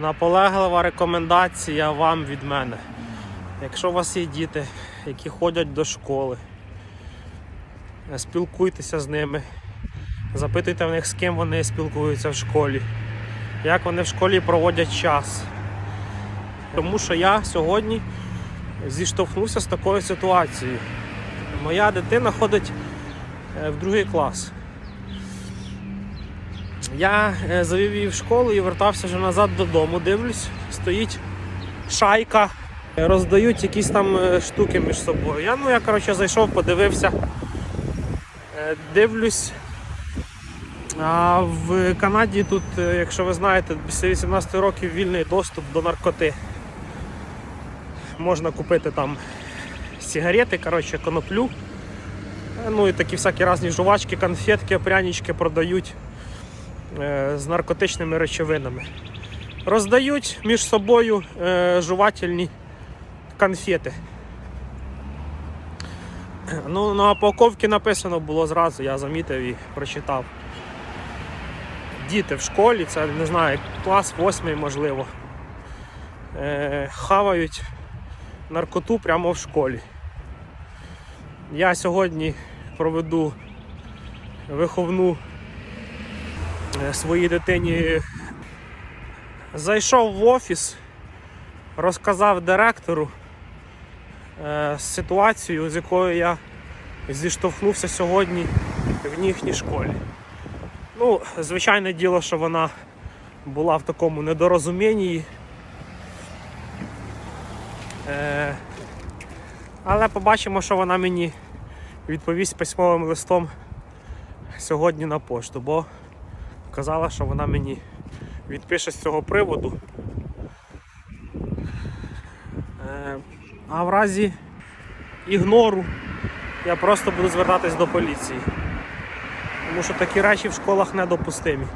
Наполеглива рекомендація вам від мене. Якщо у вас є діти, які ходять до школи, е, спілкуйтеся з ними, запитуйте в них, з ким вони спілкуються в школі, як вони в школі проводять час. Тому що я сьогодні зіштовхнувся з такою ситуацією. Моя дитина ходить е, в другий клас. Я е, завів її в школу і вертався вже назад додому. Дивлюсь, стоїть шайка, роздають якісь там е, штуки між собою. Я ну я коротше зайшов, подивився, Е, дивлюсь. А в Канаді тут, якщо ви знаєте, після 18 років вільний доступ до наркоти. Можна купити там сигарети, коротше, коноплю. Ну і такі всякі різні жувачки, конфетки, прянички продають з наркотичними речовинами. Роздають між собою е, жувательні конфети. Ну, на упаковці написано було зразу, я замітив і прочитав. Діти в школі, це не знаю, клас восьмий, можливо. Е, хавають наркоту прямо в школі. Я сьогодні проведу виховну е, своїй дитині. Зайшов в офіс, розказав директору е, ситуацію, з якою я зіштовхнувся сьогодні в їхній школі. Ну, звичайне діло, що вона була в такому недорозумінні. Е, але побачимо, що вона мені відповість письмовим листом сьогодні на пошту, бо казала, що вона мені відпише з цього приводу. Е, а в разі ігнору я просто буду звертатись до поліції. Тому що такі речі в школах недопустимі.